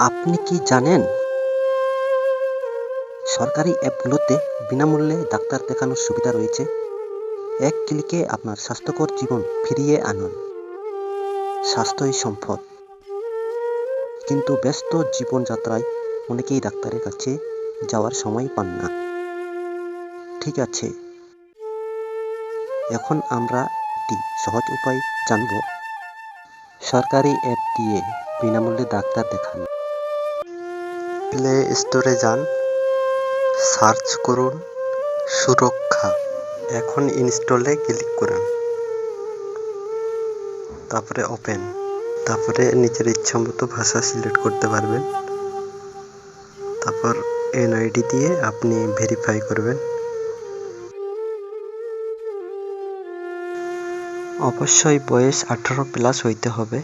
আপনি কি জানেন? সরকারি অ্যাপগুলোতে বিনামূল্যে ডাক্তার দেখানোর সুবিধা রয়েছে। এক ক্লিকে আপনার স্বাস্থ্যকর জীবন ফিরিয়ে আনুন। স্বাস্থ্যই সম্পদ। কিন্তু ব্যস্ত জীবনযাত্রায় অনেকেই ডাক্তারের কাছে যাওয়ার সময় পান না। ঠিক আছে। এখন আমরা একটি সহজ উপায় জানব। সরকারি অ্যাপ দিয়ে বিনামূল্যে ডাক্তার দেখানো। প্লে স্টোরে যান সার্চ করুন, সুরক্ষা। এখন ইনস্টলে ক্লিক করুন। তারপরে ওপেন তারপরে নিজের ইচ্ছা মতো ভাষা সিলেক্ট করতে পারবেন। তারপর এনআইডি দিয়ে আপনি ভেরিফাই করবেন। অবশ্যই বয়স আঠারো প্লাস হইতে হবে।